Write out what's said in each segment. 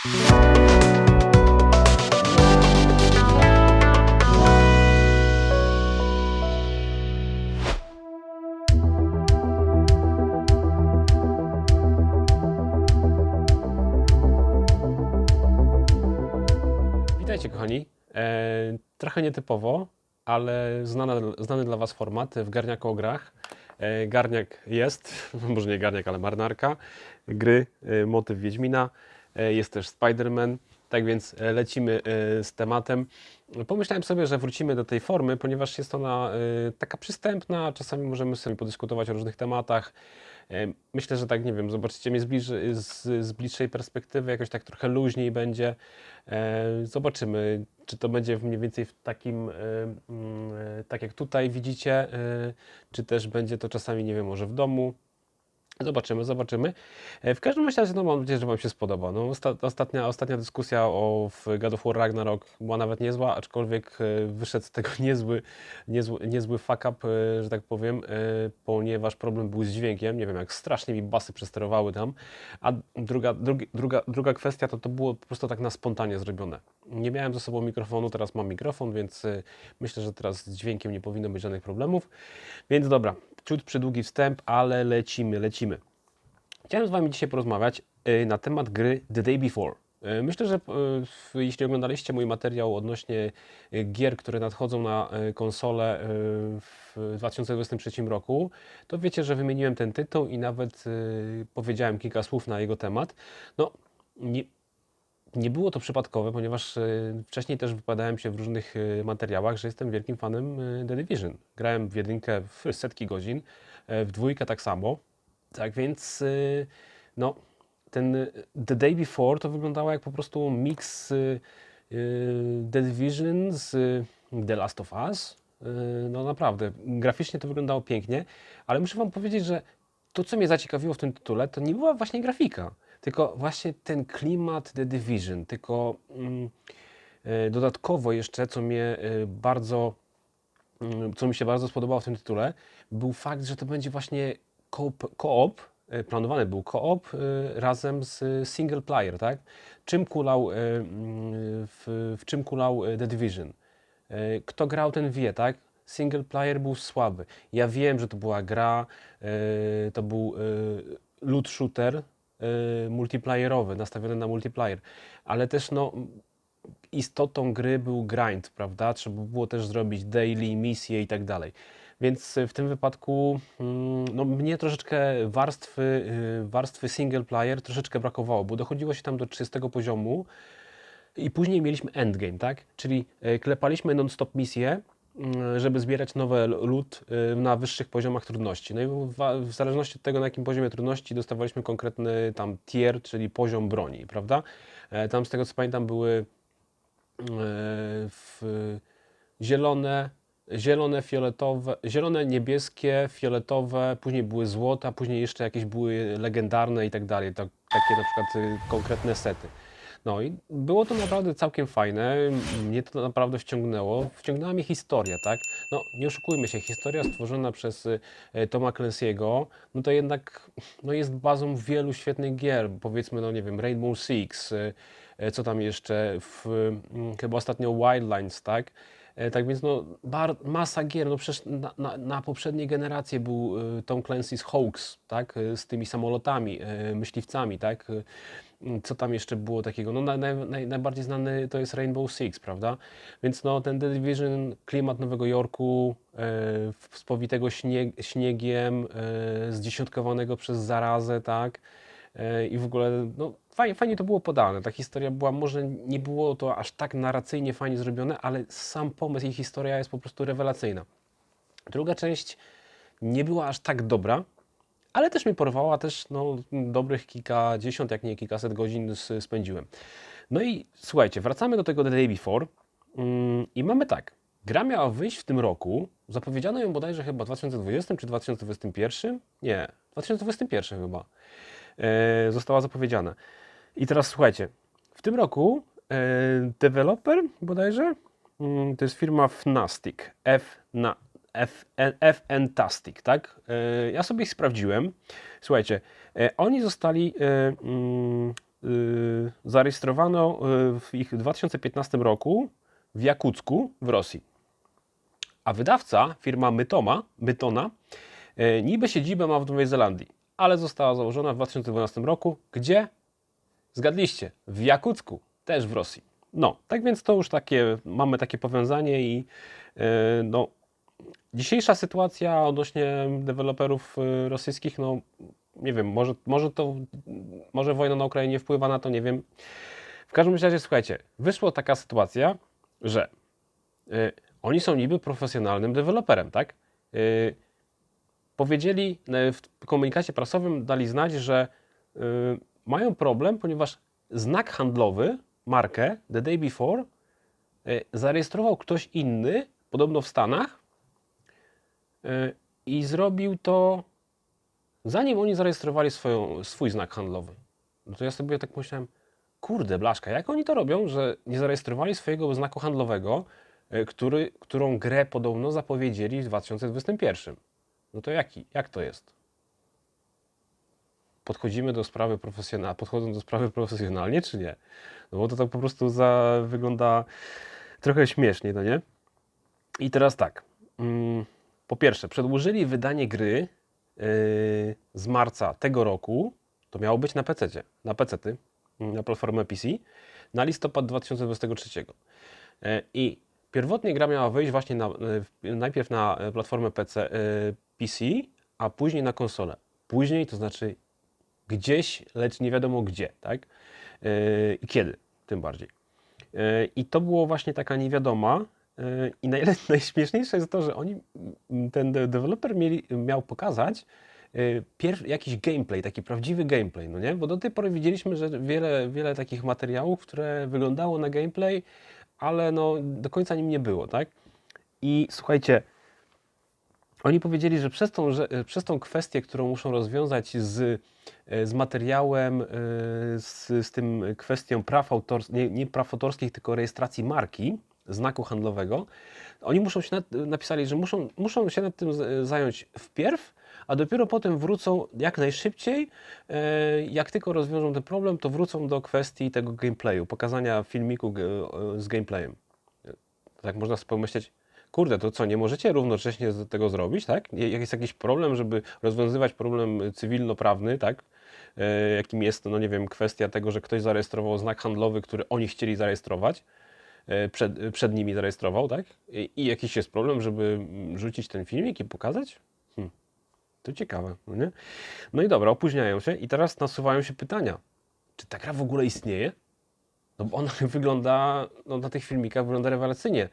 Witajcie kochani. E, trochę nietypowo, ale znana, znany dla Was format w Garniaku o grach. E, garniak jest, może nie garniak, ale marynarka. Gry, e, motyw Wiedźmina. E, jest też Spider-Man. Tak więc e, lecimy e, z tematem. Pomyślałem sobie, że wrócimy do tej formy, ponieważ jest ona taka przystępna. Czasami możemy sobie podyskutować o różnych tematach. Myślę, że tak, nie wiem, zobaczycie mnie z, bliż, z, z bliższej perspektywy, jakoś tak trochę luźniej będzie. Zobaczymy, czy to będzie mniej więcej w takim, mm, tak jak tutaj widzicie, czy też będzie to czasami, nie wiem, może w domu. Zobaczymy, zobaczymy. E, W każdym razie, no mam nadzieję, że Wam się spodoba. No, osta- ostatnia, ostatnia dyskusja o God of War Ragnarok była nawet niezła, aczkolwiek e, wyszedł z tego niezły, niezły, niezły fuck up, e, że tak powiem, ponieważ problem był z dźwiękiem. Nie wiem, jak strasznie mi basy przesterowały tam. A druga, drugi, druga, druga kwestia to to było po prostu tak na spontanie zrobione. Nie miałem ze sobą mikrofonu, teraz mam mikrofon, więc myślę, że teraz z dźwiękiem nie powinno być żadnych problemów. Więc dobra, ciut przydługi wstęp, ale lecimy, lecimy. Chciałem z Wami dzisiaj porozmawiać y, na temat gry The Day Before. Y, Myślę, że y, jeśli oglądaliście mój materiał odnośnie gier, które nadchodzą na konsolę y, w 2023 roku, to wiecie, że wymieniłem ten tytuł i nawet powiedziałem kilka słów na jego temat. No, nie, nie było to przypadkowe, ponieważ y, wcześniej też wypowiadałem się w różnych y, materiałach, że jestem wielkim fanem y, The Division. Grałem w jedynkę w setki godzin, w dwójkę tak samo. Tak więc, no, ten The Day Before to wyglądało jak po prostu miks The Division z The Last of Us. No naprawdę, graficznie to wyglądało pięknie, ale muszę Wam powiedzieć, że to, co mnie zaciekawiło w tym tytule, to nie była właśnie grafika, tylko właśnie ten klimat The Division, tylko mm, e, dodatkowo jeszcze, co mnie e, bardzo, mm, co mi się bardzo spodobało w tym tytule, był fakt, że to będzie właśnie koop, koop e, planowany był koop razem z single player, tak? Czym kulał, mm, w, w czym kulał The Division? Kto grał, ten wie, tak? Single player był słaby. Ja wiem, że to była gra, e, to był e, loot shooter e, multiplayerowy, nastawiony na multiplayer, ale też no, istotą gry był grind, prawda? Trzeba było też zrobić daily, misje i tak dalej. Więc w tym wypadku mm, no, mnie troszeczkę warstwy, y, warstwy single player troszeczkę brakowało, bo dochodziło się tam do 30 poziomu i później mieliśmy endgame, tak? Czyli e, klepaliśmy non-stop misje, żeby zbierać nowe loot y, na wyższych poziomach trudności. No i w, zależności od tego, na jakim poziomie trudności, dostawaliśmy konkretny tam tier, czyli poziom broni, prawda? E, Tam z tego co pamiętam były w zielone, zielone, fioletowe, zielone, niebieskie, fioletowe, później były złota, później jeszcze jakieś były legendarne i tak dalej, tak, takie na przykład y, konkretne sety. No i było to naprawdę całkiem fajne, mnie to naprawdę wciągnęło, wciągnęła mnie historia, tak? No nie oszukujmy się, historia stworzona przez y, Toma Clancy'ego, no to jednak no jest bazą wielu świetnych gier, powiedzmy, no nie wiem, Rainbow Six, y, e, co tam jeszcze, w, mm, chyba ostatnio Wildlands, tak? E, Tak więc no, bar, masa gier, no przecież na, na, na poprzedniej generacje był y, Tom Clancy's Hoax, tak? Y, Z tymi samolotami, myśliwcami, tak? Co tam jeszcze było takiego? No naj, naj, naj, najbardziej znany to jest Rainbow Six, prawda? Więc no ten The Division, klimat Nowego Jorku, e, spowitego śnieg, śniegiem, e, zdziesiątkowanego przez zarazę, tak? E, I w ogóle, no fajnie, fajnie to było podane. Ta historia była, może nie było to aż tak narracyjnie fajnie zrobione, ale sam pomysł i historia jest po prostu rewelacyjna. Druga część nie była aż tak dobra, ale też mnie porwała, też no, dobrych kilkadziesiąt, jak nie kilkaset godzin spędziłem. No i słuchajcie, wracamy do tego The Day Before mm, i mamy tak. Gra miała wyjść w tym roku, zapowiedziano ją bodajże chyba w 2020 czy 2021? Nie, 2021 chyba. E, została zapowiedziana. I teraz słuchajcie, w tym roku e, deweloper bodajże, mm, to jest firma Fnastic, F na F, FNtastic, tak? E, ja sobie ich sprawdziłem. Słuchajcie, oni zostali mm, zarejestrowano w ich 2015 roku w Jakucku w Rosji. A wydawca, firma Mytoma, Mytona, niby siedzibę ma w Nowej Zelandii, ale została założona w 2012 roku. Gdzie? Zgadliście, w Jakucku, też w Rosji. No, tak więc to już takie, mamy takie powiązanie i y, no, dzisiejsza sytuacja odnośnie deweloperów y, rosyjskich, no nie wiem, może, może to, może wojna na Ukrainie wpływa na to, nie wiem. W każdym razie, słuchajcie, wyszła taka sytuacja, że y, oni są niby profesjonalnym deweloperem, tak? Y, powiedzieli y, w komunikacie prasowym, dali znać, że y, mają problem, ponieważ znak handlowy, markę The Day Before, y, zarejestrował ktoś inny, podobno w Stanach, y, i zrobił to zanim oni zarejestrowali swoją, swój znak handlowy. No to ja sobie tak myślałem, kurde blaszka, jak oni to robią, że nie zarejestrowali swojego znaku handlowego, który, którą grę podobno zapowiedzieli w 2021. No to jaki, jak to jest? Podchodzimy do sprawy profesjonalnie, podchodzą do sprawy profesjonalnie, czy nie? No bo to tak po prostu za, wygląda trochę śmiesznie, no nie? I teraz tak. Mm, po pierwsze, przedłużyli wydanie gry yy, z marca tego roku. To miało być na PC, na PC, na platformę PC, na listopad 2023. Yy, I pierwotnie gra miała wyjść właśnie na, yy, najpierw na platformę PC, PC, a później na konsolę. Później to znaczy gdzieś, lecz nie wiadomo gdzie, tak? Yy, I kiedy, tym bardziej. Yy, I to było właśnie taka niewiadoma. Yy, I najśmieszniejsze jest to, że oni, m, ten de- deweloper miał pokazać jakiś gameplay, taki prawdziwy gameplay, no nie? Bo do tej pory widzieliśmy, że wiele, wiele takich materiałów, które wyglądało na gameplay, ale no do końca nim nie było, tak? I słuchajcie, oni powiedzieli, że przez tą, że przez tą kwestię, którą muszą rozwiązać z, e, z materiałem, e, z, z tym kwestią praw autorskich, nie, nie praw autorskich, tylko rejestracji marki, znaku handlowego, oni muszą się nad, napisali, że muszą, muszą się nad tym zająć wpierw, a dopiero potem wrócą jak najszybciej. e, Jak tylko rozwiążą ten problem, to wrócą do kwestii tego gameplayu, pokazania filmiku z gameplayem. Tak można sobie pomyśleć, kurde, to co, nie możecie równocześnie tego zrobić, tak? Jak jest jakiś problem, żeby rozwiązywać problem cywilnoprawny, tak? E, jakim jest, no nie wiem, kwestia tego, że ktoś zarejestrował znak handlowy, który oni chcieli zarejestrować, e, przed, przed nimi zarejestrował, tak? I, I jakiś jest problem, żeby rzucić ten filmik i pokazać? Hm. To ciekawe, no nie? No i dobra, opóźniają się i teraz nasuwają się pytania. Czy ta gra w ogóle istnieje? No bo ona wygląda, no na tych filmikach wygląda rewelacyjnie.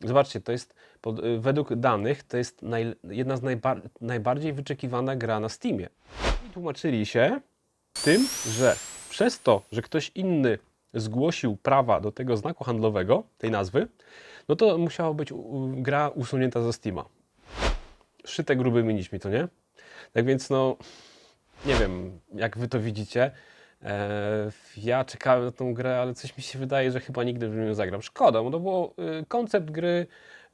Zobaczcie, to jest, pod, y, według danych, to jest naj, jedna z najbar, najbardziej wyczekiwana gra na Steamie. I tłumaczyli się tym, że przez to, że ktoś inny zgłosił prawa do tego znaku handlowego, tej nazwy, no to musiała być gra usunięta ze Steama. Szyte grubymi nićmi, to nie? Tak więc no, nie wiem, jak wy to widzicie. E, ja czekałem na tą grę, ale coś mi się wydaje, że chyba nigdy w nią zagram. Szkoda, bo to y, koncept gry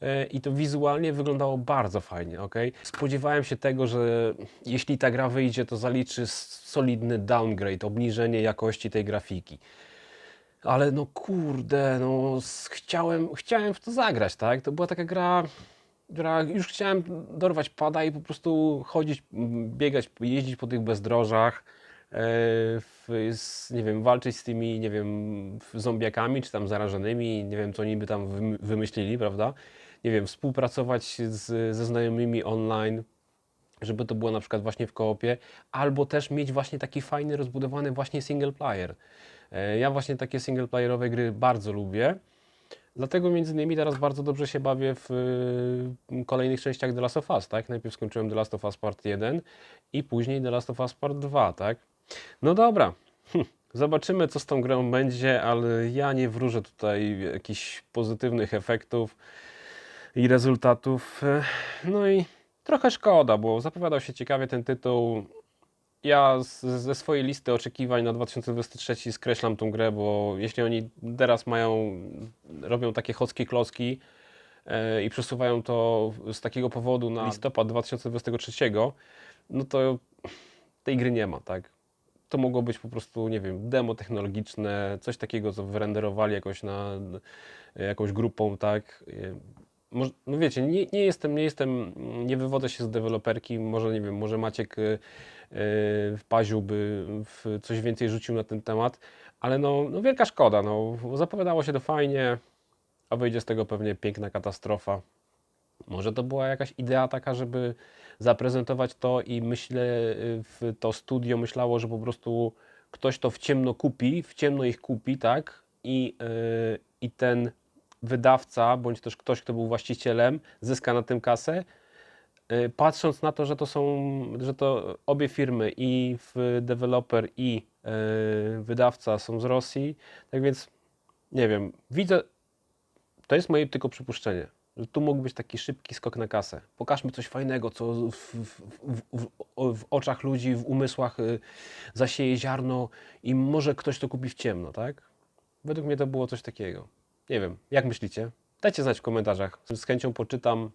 y, i to wizualnie wyglądało bardzo fajnie, ok? Spodziewałem się tego, że jeśli ta gra wyjdzie, to zaliczy solidny downgrade, obniżenie jakości tej grafiki. Ale no kurde, no chciałem, chciałem w to zagrać, tak? To była taka gra, która już chciałem dorwać pada i po prostu chodzić, biegać, jeździć po tych bezdrożach, e, z, nie wiem, walczyć z tymi, nie wiem, zombiakami czy tam zarażonymi, nie wiem, co oni by tam wym- wymyślili, prawda? Nie wiem, współpracować z, ze znajomymi online, żeby to było na przykład właśnie w koopie, albo też mieć właśnie taki fajny, rozbudowany właśnie single player. E, Ja właśnie takie single playerowe gry bardzo lubię. Dlatego między innymi teraz bardzo dobrze się bawię w y, kolejnych częściach The Last of Us, tak? Najpierw skończyłem The Last of Us Part 1 i później The Last of Us Part 2, tak? No dobra, hm. zobaczymy co z tą grą będzie, ale ja nie wróżę tutaj jakichś pozytywnych efektów i rezultatów. No i trochę szkoda, bo zapowiadał się ciekawie ten tytuł. Ja z, ze swojej listy oczekiwań na 2023 skreślam tą grę, bo jeśli oni teraz mają, robią takie chocki klocki e, i przesuwają to z takiego powodu na listopad 2023, no to tej gry nie ma, tak? To mogło być po prostu, nie wiem, demo technologiczne, coś takiego, co wyrenderowali jakoś na jakąś grupą, tak. Y, no wiecie, nie, nie jestem, nie jestem, nie wywodzę się z deweloperki, może nie wiem, może Maciek y, y, w Paziu by coś więcej rzucił na ten temat, ale no, no wielka szkoda, no, zapowiadało się to fajnie, a wyjdzie z tego pewnie piękna katastrofa. Może to była jakaś idea taka, żeby zaprezentować to i myślę, w to studio myślało, że po prostu ktoś to w ciemno kupi, w ciemno ich kupi, tak? I, yy, i ten wydawca, bądź też ktoś, kto był właścicielem, zyska na tym kasę. Yy, Patrząc na to, że to są, że to obie firmy, i deweloper, i yy, wydawca są z Rosji, tak więc nie wiem, widzę, to jest moje tylko przypuszczenie, że tu mógł być taki szybki skok na kasę. Pokażmy coś fajnego, co w, w, w, w, oczach ludzi, w umysłach y, zasieje ziarno i może ktoś to kupi w ciemno, tak? Według mnie to było coś takiego. Nie wiem, jak myślicie? Dajcie znać w komentarzach. Z chęcią poczytam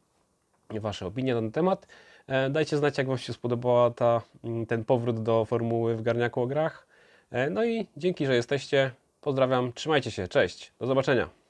Wasze opinie na ten temat. E, Dajcie znać, jak Wam się spodobała ta, mm, ten powrót do formuły w garniaku o grach. E, No i dzięki, że jesteście. Pozdrawiam, trzymajcie się, cześć, do zobaczenia.